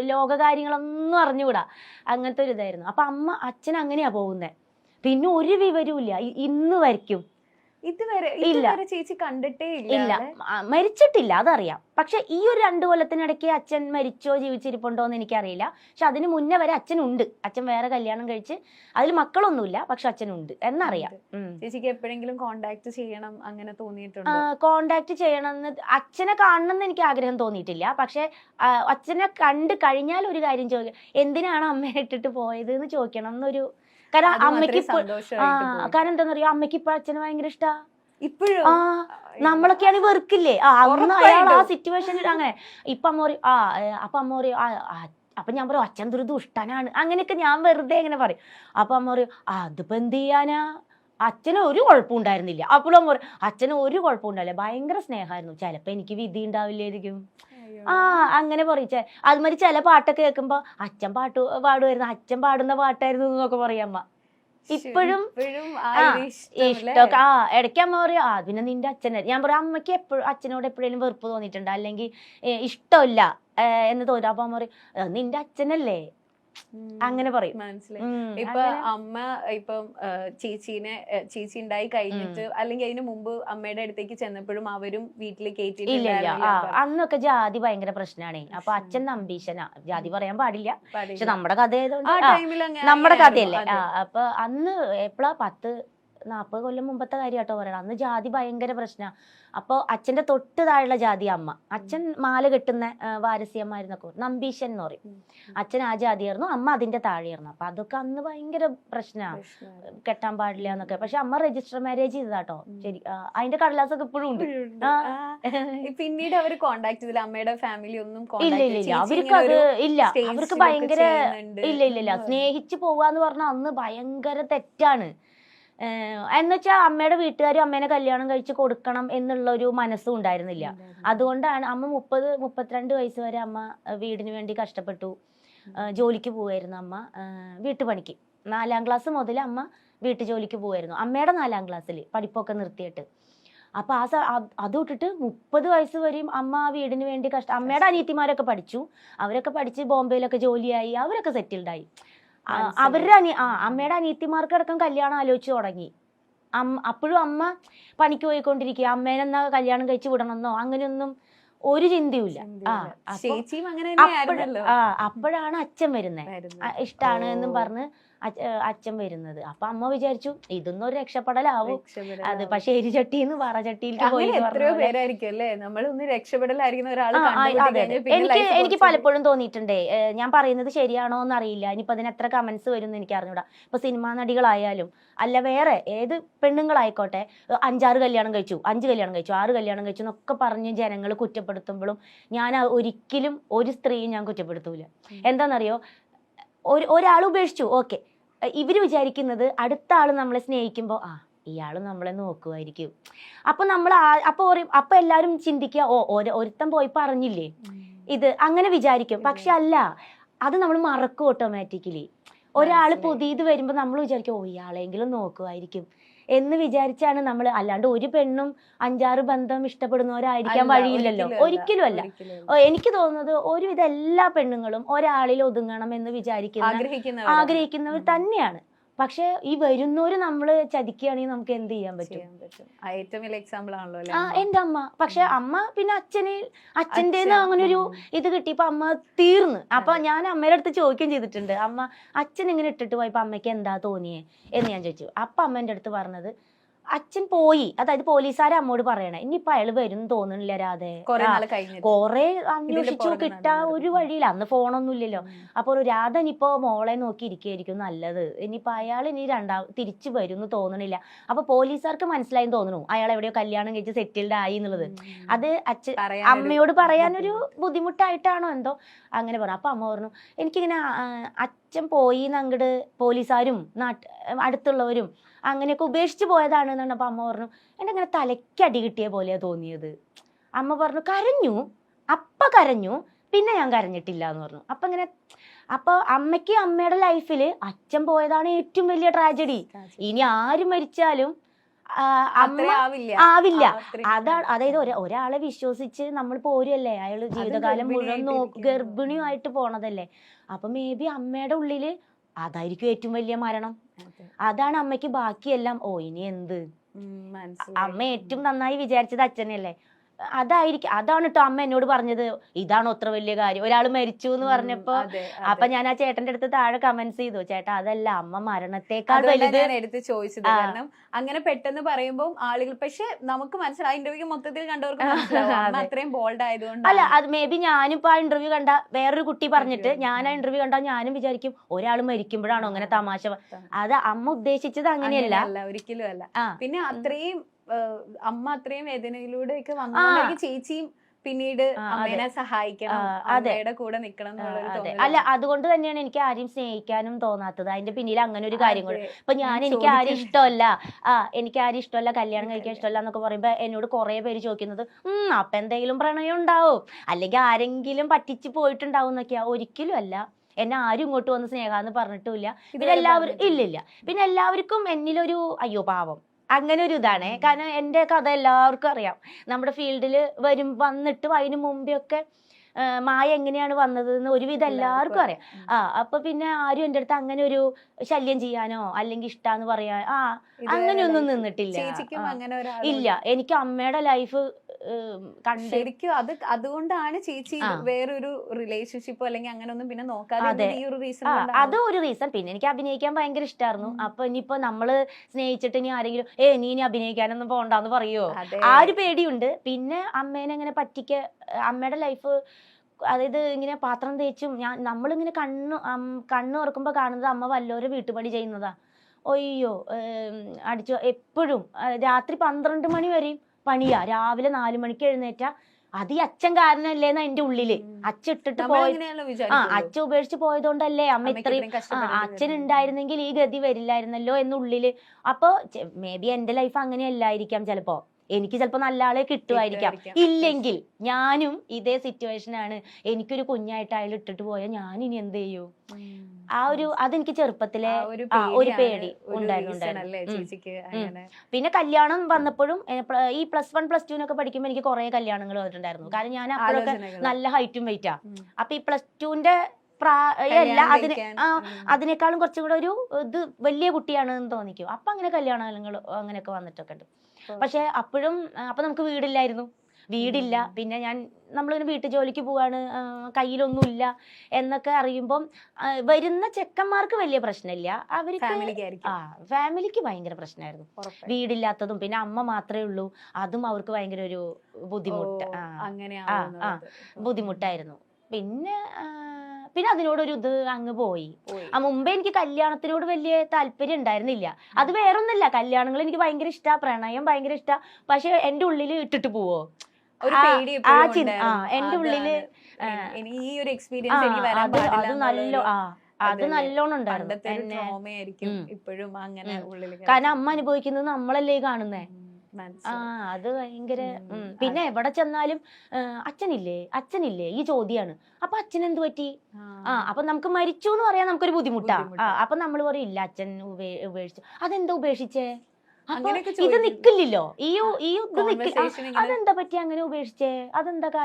ലോക കാര്യങ്ങളൊന്നും അറിഞ്ഞുകൂടാ. അങ്ങനത്തെ ഒരു ഇതായിരുന്നു. അപ്പൊ അമ്മ അച്ഛൻ അങ്ങനെയാ പോകുന്നത് പിന്നെ ഒരു വിവരവും ഇല്ല ഇന്ന് വരയ്ക്കും. ഇതുവരെ. ഇതുവരെ ചേച്ചി കണ്ടിട്ടേ ഇല്ല മരിച്ചിട്ടില്ല അതറിയാം. പക്ഷെ ഈ ഒരു രണ്ടു കൊല്ലത്തിനിടയ്ക്ക് അച്ഛൻ മരിച്ചോ ജീവിച്ചിരിപ്പുണ്ടോ എന്ന് എനിക്കറിയില്ല. പക്ഷെ അതിന് മുന്നേ വരെ അച്ഛൻ ഉണ്ട് അച്ഛൻ വേറെ കല്യാണം കഴിച്ച് അതിൽ മക്കളൊന്നുമില്ല പക്ഷെ അച്ഛൻ ഉണ്ട്. എന്നറിയാം. ചേച്ചിക്ക് എപ്പോഴെങ്കിലും കോണ്ടാക്ട് ചെയ്യണം അങ്ങനെ തോന്നിയിട്ടുണ്ട്? കോണ്ടാക്ട് ചെയ്യണം എന്ന് അച്ഛനെ കാണണം എന്ന് എനിക്ക് ആഗ്രഹം തോന്നിയിട്ടില്ല. പക്ഷെ അച്ഛനെ കണ്ട് കഴിഞ്ഞാൽ ഒരു കാര്യം ചോദിക്കും എന്തിനാണ് അമ്മയെ ഇട്ടിട്ട് പോയത് എന്ന് ചോദിക്കണം എന്നൊരു കാരണം അമ്മയ്ക്ക് കാരണം എന്താണെന്നറിയോ അമ്മയ്ക്ക് ഇപ്പൊ അച്ഛനെ ഭയങ്കര ഇഷ്ടാ. ഇപ്പോഴും? ആ നമ്മളൊക്കെയാണ് വെറുക്കില്ലേ? ആ അന്ന് അയാൾ ആ സിറ്റുവേഷനിൽ അങ്ങനെ. ഇപ്പൊ അമ്മ പറയും ആ അപ്പൊ അമ്മ പറയും ആ അപ്പൊ ഞാൻ പറയും അച്ഛൻ ഒരു ദുഷ്ടനാണ്. അങ്ങനെയൊക്കെ ഞാൻ വെറുതെ ഇങ്ങനെ പറയും. അപ്പൊ അമ്മ പറയും അതിപ്പോ എന്ത് ചെയ്യാനാ? അച്ഛന് ഒരു കുഴപ്പം ഉണ്ടായിരുന്നില്ല. അപ്പോഴും അമ്മ പറയും അച്ഛന് ഒരു കുഴപ്പം ഉണ്ടായില്ല. ഭയങ്കര സ്നേഹമായിരുന്നു. ചിലപ്പോ എനിക്ക് വിധി ഉണ്ടാവില്ലായിരിക്കും. ആ അങ്ങനെ പറയും ചെ- അതുമാതിരി ചില പാട്ടൊക്കെ കേൾക്കുമ്പോ അച്ഛൻ പാട്ട് പാടുമായിരുന്നു അച്ഛൻ പാടുന്ന പാട്ടായിരുന്നു എന്നൊക്കെ പറയും അമ്മ. ശ്ശോ, ഇപ്പോഴും ഇപ്പോഴും ആ ഇഷ്ടൊക്കെ ഇഷ്ടമൊക്കെ ആ ഇടയ്ക്ക് അമ്മ പറയും ആ പിന്നെ നിന്റെ അച്ഛനെ. ഞാൻ പറയും അമ്മയ്ക്ക് എപ്പോഴും അച്ഛനോട് എപ്പോഴേലും വെറുപ്പ് തോന്നിയിട്ടുണ്ട്? അല്ലെങ്കിൽ ഇഷ്ടമില്ല എന്ന് തോന്നുന്നു അപ്പൊ അമ്മ പറയും നിന്റെ അച്ഛനല്ലേ. അങ്ങനെ പറയും. മനസ്സിലായി. ഇപ്പൊ അമ്മ ഇപ്പം ചേച്ചീനെ ചേച്ചി ഉണ്ടായി കഴിഞ്ഞിട്ട് അല്ലെങ്കിൽ അതിന് മുമ്പ് അമ്മയുടെ അടുത്തേക്ക് ചെന്നപ്പോഴും അവരും വീട്ടിൽ കേട്ടിട്ടില്ല അന്നൊക്കെ ജാതി ഭയങ്കര പ്രശ്നമാണ് അപ്പൊ അച്ഛൻ നമ്പീശനാ. ജാതി പറയാൻ പാടില്ല. പക്ഷെ നമ്മുടെ കഥ നമ്മുടെ കഥയല്ലേ. അപ്പൊ അന്ന് എപ്പോഴാ പത്ത് നാപ്പത് കൊല്ലം മുമ്പത്തെ കാര്യം കേട്ടോ പറയണം അന്ന് ജാതി ഭയങ്കര പ്രശ്നമാണ് അപ്പോൾ അച്ഛന്റെ തൊട്ട് താഴെയുള്ള ജാതി അമ്മ. അച്ഛൻ മാല കെട്ടുന്ന വാരസ്യമായിരുന്നൊക്കെ പറയും. നമ്പീശൻ എന്ന് പറയും. അച്ഛൻ ആ ജാതിയായിരുന്നു അമ്മ അതിന്റെ താഴെയായിരുന്നു. അപ്പം അതൊക്കെ അന്ന് ഭയങ്കര പ്രശ്നമാണ് കെട്ടാൻ പാടില്ല എന്നൊക്കെ. പക്ഷെ അമ്മ രജിസ്റ്റർ മാരേജ് ചെയ്തതാട്ടോ. ശരി അതിന്റെ അതിന്റെ കടലാസൊക്കെ ഇപ്പോഴും ഉണ്ട്. പിന്നീട് അവർ കോണ്ടാക്ട് ചെയ്തില്ല. അമ്മയുടെ ഫാമിലി ഒന്നും ഇല്ല ഇല്ല ഇല്ല. അവർക്ക് അത് ഇല്ല. അവർക്ക് ഭയങ്കര ഇല്ല ഇല്ല ഇല്ല. സ്നേഹിച്ചു സ്നേഹിച്ച് പോവാന്ന് പറഞ്ഞാൽ അന്ന് ഭയങ്കര തെറ്റാണ്. എന്നുവെച്ചാൽ അമ്മയുടെ വീട്ടുകാരും അമ്മേനെ കല്യാണം കഴിച്ച് കൊടുക്കണം എന്നുള്ള ഒരു മനസ്സും ഉണ്ടായിരുന്നില്ല. അതുകൊണ്ടാണ് അമ്മ മുപ്പത് മുപ്പത്തിരണ്ട് വയസ്സ് വരെ അമ്മ വീടിന് വേണ്ടി കഷ്ടപ്പെട്ടു. ജോലിക്ക് പോവായിരുന്നു അമ്മ. വീട്ടുപണിക്ക്. നാലാം ക്ലാസ് മുതൽ അമ്മ വീട്ടു ജോലിക്ക് പോവായിരുന്നു. അമ്മയുടെ നാലാം ക്ലാസ്സിൽ പഠിപ്പൊക്കെ നിർത്തിയിട്ട്. അപ്പൊ ആ സ- അത് വിട്ടിട്ട് മുപ്പത് വയസ്സ് വരെയും അമ്മ ആ വീടിന് വേണ്ടി കഷ്ട അമ്മയുടെ അനിയത്തിമാരൊക്കെ പഠിച്ചു. അവരൊക്കെ പഠിച്ച് ബോംബെയിലൊക്കെ ജോലിയായി. അവരൊക്കെ സെറ്റിൽഡായി. അവരുടെ അനി ആ അമ്മയുടെ അനിയത്തിമാർക്കടക്കം കല്യാണം ആലോചിച്ച് തുടങ്ങി. അമ്മ അപ്പോഴും അമ്മ പണിക്ക് പോയിക്കൊണ്ടിരിക്കുക. അമ്മേനെന്നാ കല്യാണം കഴിച്ച് വിടണമെന്നോ? അങ്ങനെയൊന്നും ഒരു ചിന്തയുമില്ല. അപ്പോഴാണ് അച്ഛൻ വരുന്നത്. ഇഷ്ടാണ് എന്നും. പറഞ്ഞ് അച്ഛൻ വരുന്നത്. അപ്പൊ അമ്മ വിചാരിച്ചു ഇതൊന്നും ഒരു രക്ഷപ്പെടലാവും. അത് പക്ഷെ എരിചട്ടിന്ന് എന്ന്. എനിക്ക് എനിക്ക് പലപ്പോഴും തോന്നിയിട്ടുണ്ട്. ഞാൻ പറയുന്നത് ശരിയാണോ എന്ന് അറിയില്ല ഇനിയിപ്പോ അതിന് എത്ര കമന്റ്സ് വരും എന്ന് എനിക്ക് അറിഞ്ഞൂടാ. ഇപ്പൊ സിനിമാ നടികളായാലും അല്ല വേറെ ഏത് പെണ്ണുങ്ങളായിക്കോട്ടെ അഞ്ചാറ് കല്യാണം കഴിച്ചു അഞ്ച് കല്യാണം കഴിച്ചു ആറ് കല്യാണം കഴിച്ചു എന്നൊക്കെ പറഞ്ഞ് ജനങ്ങൾ കുറ്റപ്പെടുത്തുമ്പോഴും ഞാൻ ഒരിക്കലും ഒരു സ്ത്രീയും ഞാൻ കുറ്റപ്പെടുത്തൂല. എന്താണെന്നറിയോ ഒരു ഒരാൾ ഉപേക്ഷിച്ചു. ഓക്കെ. ഇവർ വിചാരിക്കുന്നത് അടുത്ത ആൾ നമ്മളെ സ്നേഹിക്കുമ്പോൾ ആ ഇയാൾ നമ്മളെ നോക്കുമായിരിക്കും അപ്പൊ നമ്മൾ അപ്പൊ അപ്പോൾ അപ്പൊ എല്ലാരും ചിന്തിക്കുക ഓ ഒരു- ഒരുത്തൻ പോയി പറഞ്ഞില്ലേ? ഇത് അങ്ങനെ വിചാരിക്കും. പക്ഷെ അല്ല അത് നമ്മൾ മറക്കും ഓട്ടോമാറ്റിക്കലി ഒരാൾ പുതിയത് വരുമ്പോൾ നമ്മൾ വിചാരിക്കും ഓ ഇയാളെങ്കിലും നോക്കുമായിരിക്കും എന്ന് വിചാരിച്ചാണ് നമ്മൾ അല്ലാണ്ട് ഒരു പെണ്ണും അഞ്ചാറ് ബന്ധം ഇഷ്ടപ്പെടുന്നവരായിരിക്കാൻ വഴിയില്ലല്ലോ. ഒരിക്കലും അല്ല. എനിക്ക് തോന്നുന്നത് ഒരുവിധ എല്ലാ പെണ്ണുങ്ങളും ഒരാളിൽ ഒതുങ്ങണം എന്ന് വിചാരിക്കുന്ന ആഗ്രഹിക്കുന്ന ആഗ്രഹിക്കുന്നവർ തന്നെയാണ്. പക്ഷെ ഈ വരുന്നവര് നമ്മൾ ചതിക്കുകയാണെങ്കിൽ നമുക്ക് എന്ത് ചെയ്യാൻ പറ്റും? ഏറ്റവും വലിയ എക്സാമ്പിൾ ആണല്ലോ ആ? എന്റെ അമ്മ. പക്ഷെ അമ്മ പിന്നെ അച്ഛനെ അച്ഛന്റെ അച്ഛൻ, അങ്ങനെ ഒരു. ഇത് കിട്ടിയപ്പോ അമ്മ തീർന്ന്. അപ്പൊ ഞാൻ അമ്മയുടെ അടുത്ത് ചോദിക്കുകയും ചെയ്തിട്ടുണ്ട്. അമ്മ അച്ഛൻ ഇങ്ങനെ ഇട്ടിട്ട് പോയപ്പോ അമ്മയ്ക്ക് എന്താ തോന്നിയേ എന്ന് ഞാൻ ചോദിച്ചു. അപ്പൊ അമ്മ എന്റെ അടുത്ത് പറഞ്ഞത് അച്ഛൻ പോയി. അതായത് പോലീസുകാരെ അമ്മോട് പറയണേ ഇനിയിപ്പൊ അയാൾ വരും തോന്നണില്ല രാധെ. കുറെ അന്വേഷിച്ചു കിട്ടാ ഒരു. വഴിയില്ല. അന്ന് ഫോണൊന്നും ഇല്ലല്ലോ. അപ്പൊ രാധ ഇനിയിപ്പോ മോളെ നോക്കി ഇരിക്കുകയായിരിക്കും നല്ലത്. ഇനിയിപ്പൊ അയാൾ ഇനി രണ്ടാം തിരിച്ചു വരും എന്ന് തോന്നണില്ല. അപ്പൊ പോലീസുകാർക്ക് മനസ്സിലായി തോന്നുന്നു അയാൾ എവിടെയോ കല്യാണം കഴിച്ച് സെറ്റിൽഡ് ആയി എന്നുള്ളത്. അത് അച്ഛൻ അമ്മയോട് പറയാനൊരു ബുദ്ധിമുട്ട്. ബുദ്ധിമുട്ടായിട്ടാണോ എന്തോ അങ്ങനെ പറഞ്ഞു അപ്പൊ അമ്മ പറഞ്ഞു എനിക്കിങ്ങനെ അച്ഛൻ പോയി അങ്ങട് പോലീസുകാരും നാട്ട് അടുത്തുള്ളവരും അങ്ങനെയൊക്കെ ഉപേക്ഷിച്ച് പോയതാണ് എന്നാണ് അപ്പൊ അമ്മ പറഞ്ഞു. എന്റെ അങ്ങനെ തലയ്ക്കടി കിട്ടിയ പോലെയാ തോന്നിയത്. അമ്മ പറഞ്ഞു കരഞ്ഞു. അപ്പ കരഞ്ഞു. പിന്നെ ഞാൻ കരഞ്ഞിട്ടില്ല എന്ന് പറഞ്ഞു. അപ്പൊ ഇങ്ങനെ അപ്പൊ അമ്മയ്ക്ക് അമ്മയുടെ ലൈഫിൽ അച്ഛൻ പോയതാണ് ഏറ്റവും വലിയ ട്രാജഡി ഇനി ആര് മരിച്ചാലും ആവില്ല. അതാണ് അതായത് ഒരാളെ വിശ്വസിച്ച് നമ്മൾ പോരുമല്ലേ അയാൾ ജീവിതകാലം മുഴുവൻ നോ ഗർഭിണിയുമായിട്ട് പോണതല്ലേ? അപ്പൊ മേ ബി അമ്മയുടെ ഉള്ളിൽ അതായിരിക്കും ഏറ്റവും വലിയ മരണം. അതാണ് അമ്മയ്ക്ക് ബാക്കിയെല്ലാം. ഓ ഇനി എന്ത്. അമ്മ ഏറ്റവും നന്നായി വിചാരിച്ചത് അച്ഛനല്ലേ അതായിരിക്കും. അതാണ് കേട്ടോ അമ്മ എന്നോട് പറഞ്ഞത്. ഇതാണ് അത്ര വലിയ കാര്യം. ഒരാൾ മരിച്ചു എന്ന് പറഞ്ഞപ്പോ അപ്പൊ ഞാൻ ആ ചേട്ടന്റെ അടുത്ത് താഴെ കമന്റ്സ് ചെയ്തു. ചേട്ടാ അതല്ല അമ്മ മരണത്തെക്കാൾ വലുത് എടുത്ത് ചോദിച്ചത്. കാരണം അങ്ങനെ പെട്ടെന്ന് പറയുമ്പോൾ ആളുകൾ പക്ഷെ നമുക്ക് മനസ്സിലായി ഇന്റർവ്യൂ മൊത്തത്തിൽ കണ്ടവർക്ക്. അത്രയും ബോൾഡ് ആയതുകൊണ്ട് അല്ല അത് മേ ബി ഞാനിപ്പോ ആ ഇന്റർവ്യൂ കണ്ട വേറൊരു കുട്ടി പറഞ്ഞിട്ട് ഞാൻ ആ ഇന്റർവ്യൂ കണ്ടാൽ ഞാനും വിചാരിക്കും ഒരാൾ മരിക്കുമ്പോഴാണോ അങ്ങനെ തമാശ അത് അമ്മ ഉദ്ദേശിച്ചത് അങ്ങനെയല്ല. ഒരിക്കലും അല്ല. പിന്നെ അത്രയും അമ്മ അത്രയും വേദനയിലൂടെ ഒക്കെ വന്നു ചേച്ചിയും പിന്നീട് അമ്മേനെ സഹായിക്കണം അമ്മയുടെ കൂടെ അതെ. അല്ല അതുകൊണ്ട് തന്നെയാണ് എനിക്ക് ആരെയും സ്നേഹിക്കാനും തോന്നാത്തത്. അതിന്റെ പിന്നിൽ അങ്ങനെ ഒരു കാര്യം കൂടെ. ഇപ്പൊ ഞാൻ എനിക്ക് ആരും ഇഷ്ടമല്ല. ആ എനിക്ക് ആരും ഇഷ്ടമല്ല കല്യാണം കഴിക്കാൻ ഇഷ്ടമല്ല എന്നൊക്കെ പറയുമ്പോ എന്നോട് കുറെ പേര് ചോദിക്കുന്നത് ഉം അപ്പൊ എന്തെങ്കിലും പ്രണയം ഉണ്ടാവും. അല്ലെങ്കിൽ ആരെങ്കിലും പറ്റിച്ചു പോയിട്ടുണ്ടാവും എന്നൊക്കെയാ. ഒരിക്കലും അല്ല. എന്നെ ആരും ഇങ്ങോട്ട് വന്ന് സ്നേഹാന്ന് പറഞ്ഞിട്ടുമില്ല. പിന്നെ എല്ലാവരും ഇല്ലില്ല. പിന്നെ എല്ലാവർക്കും എന്നിലൊരു അയ്യോ പാവം. അങ്ങനെ ഒരു ഇതാണ് കാരണം എന്റെ കഥ എല്ലാവർക്കും അറിയാം. നമ്മുടെ ഫീൽഡിൽ വരും വന്നിട്ട് അതിന് മുമ്പേ ഒക്കെ മായ എങ്ങനെയാണ് വന്നത് എന്ന് ഒരുവിധം എല്ലാവർക്കും അറിയാം. ആ അപ്പൊ പിന്നെ ആരും എന്റെ അടുത്ത് അങ്ങനെ ഒരു ശല്യം ചെയ്യാനോ അല്ലെങ്കിൽ ഇഷ്ടാന്ന് പറയാൻ ആ അങ്ങനെയൊന്നും നിന്നിട്ടില്ല. ഇല്ല. എനിക്ക് അമ്മയുടെ ലൈഫ് കണ്ട് ശരിക്കും അത് അതുകൊണ്ടാണ് ചേച്ചി. വേറൊരു റിലേഷൻഷിപ്പോ അല്ലെങ്കിൽ അങ്ങനെ ഒന്നും പിന്നെ നോക്കാതെ ഈ ഒരു റീസൺ അത് ഒരു റീസൺ പിന്നെ എനിക്ക് അഭിനയിക്കാൻ ഭയങ്കര ഇഷ്ടമായിരുന്നു. അപ്പൊ ഇനിയിപ്പോ നമ്മൾ സ്നേഹിച്ചിട്ട് ഇനി ആരെങ്കിലും ഏ നീ ഇനി അഭിനയിക്കാനൊന്നും പോണ്ടെന്ന് പറയോ? ആ ഒരു പേടിയുണ്ട്. പിന്നെ അമ്മേനെ അങ്ങനെ പറ്റിക്ക അമ്മയുടെ ലൈഫ് അതായത് ഇങ്ങനെ പാത്രം തേച്ചും ഞാൻ നമ്മളിങ്ങനെ കണ്ണ് കണ്ണു തുറക്കുമ്പോൾ കാണുന്നത് അമ്മ വല്ലോരെ വീട്ടുപണി ചെയ്യുന്നതാ. ഒയ്യോ അടിച്ചു എപ്പോഴും രാത്രി പന്ത്രണ്ട് മണി വരെയും പണിയാ. രാവിലെ നാലു മണിക്ക് എഴുന്നേറ്റ. അത് ഈ അച്ഛൻ കാരണല്ലേന്ന എന്റെ ഉള്ളിൽ. ഉം. അച്ഛൻ ഇട്ടിട്ട് നമ്മൾ പോയ ആ. അച്ഛൻ ഉപേക്ഷിച്ച് പോയതുകൊണ്ടല്ലേ അമ്മ ഇത്രയും അച്ഛൻ ഉണ്ടായിരുന്നെങ്കിൽ ഈ ഗതി വരില്ലായിരുന്നല്ലോ എന്നുള്ളിൽ. അപ്പൊ മേ ബി എന്റെ ലൈഫ് അങ്ങനെയല്ലായിരിക്കാം ചിലപ്പോ. എനിക്ക് ചിലപ്പോ നല്ല ആളെ കിട്ടുമായിരിക്കാം. ഇല്ലെങ്കിൽ ഞാനും ഇതേ സിറ്റുവേഷൻ ആണ്. എനിക്കൊരു കുഞ്ഞായിട്ട് അയാൾ ഇട്ടിട്ട് പോയാൽ ഞാൻ ഇനി എന്ത് ചെയ്യൂ? ആ ഒരു അതെനിക്ക് ചെറുപ്പത്തിലെ ഒരു പേടി ഉണ്ടായിരുന്നു, പിന്നെ കല്യാണം വന്നപ്പോഴും ഈ പ്ലസ് വൺ പ്ലസ് ടുവിനൊക്കെ പഠിക്കുമ്പോൾ എനിക്ക് കുറെ കല്യാണങ്ങൾ വന്നിട്ടുണ്ടായിരുന്നു. കാരണം ഞാൻ അപ്പോഴൊക്കെ നല്ല ഹൈറ്റും വെയിറ്റാ. അപ്പൊ ഈ പ്ലസ് ടുവിന്റെ പ്രായമല്ല കല്യാണം അതിന്. അതിനേക്കാളും കുറച്ചും കൂടെ ഒരു ഇത് വലിയ കുട്ടിയാണ് എന്ന് തോന്നിക്കും. അപ്പൊ അങ്ങനെ കല്യാണങ്ങൾ അങ്ങനെയൊക്കെ വന്നിട്ടൊക്കെ ഉണ്ട്. പക്ഷെ അപ്പോഴും അപ്പൊ നമുക്ക് വീടില്ലായിരുന്നു. വീടില്ല. പിന്നെ ഞാൻ നമ്മളിങ്ങനെ വീട്ടു ജോലിക്ക് പോവാണ് കയ്യിലൊന്നുമില്ല എന്നൊക്കെ അറിയുമ്പം ആ, വരുന്ന ചെക്കന്മാർക്ക് വലിയ പ്രശ്നമില്ല. അവർക്ക് ആ ഫാമിലിക്ക് ഭയങ്കര പ്രശ്നമായിരുന്നു. വീടില്ലാത്തതും പിന്നെ അമ്മ മാത്രമേ ഉള്ളൂ. അതും അവർക്ക് ഭയങ്കര ഒരു ബുദ്ധിമുട്ട്. ബുദ്ധിമുട്ടായിരുന്നു. പിന്നെ പിന്നെ അതിനോടൊരു ഇത് അങ്ങ് പോയി. ആ മുമ്പേ എനിക്ക് കല്യാണത്തിനോട് വലിയ താല്പര്യം ഉണ്ടായിരുന്നില്ല. അത് വേറൊന്നുമില്ല കല്യാണങ്ങൾ എനിക്ക് ഭയങ്കര ഇഷ്ടാ പ്രണയം ഭയങ്കര ഇഷ്ടാ. പക്ഷെ എന്റെ ഉള്ളിൽ ഇട്ടിട്ട് പോവോ. ആ- ചിന്ത ആ. എന്റെ ഉള്ളിൽ ഈ ഒരു എക്സ്പീരിയൻസ് അത് നല്ല ആ അത് നല്ലോണം ഉണ്ടായിരുന്നു. ഇപ്പോഴും അങ്ങനെ. കാരണം അമ്മ അനുഭവിക്കുന്നത് നമ്മളല്ലേ കാണുന്നേ? ആ. അത് ഭയങ്കര. പിന്നെ എവിടെ ചെന്നാലും അച്ഛനില്ലേ? അച്ഛനില്ലേ? ഈ ചോദ്യാണ്. അപ്പൊ അച്ഛൻ എന്ത് പറ്റി? ആ. അപ്പൊ നമുക്ക് മരിച്ചു എന്ന് പറയാൻ നമുക്കൊരു ബുദ്ധിമുട്ടാ. ആ അപ്പൊ നമ്മൾ പറയും ഇല്ല അച്ഛൻ ഉപേ- ഉപേക്ഷിച്ചു. അതെന്താ ഉപേക്ഷിച്ചേ? ഇത് നിക്കില്ലല്ലോ. ഈ ഈ ഇത് നിക്കി ആ, Conversation ഇങ്ങനെ അതെന്താ പറ്റി അങ്ങനെ ഉപേക്ഷിച്ചേ? അതെന്താ കാര്യം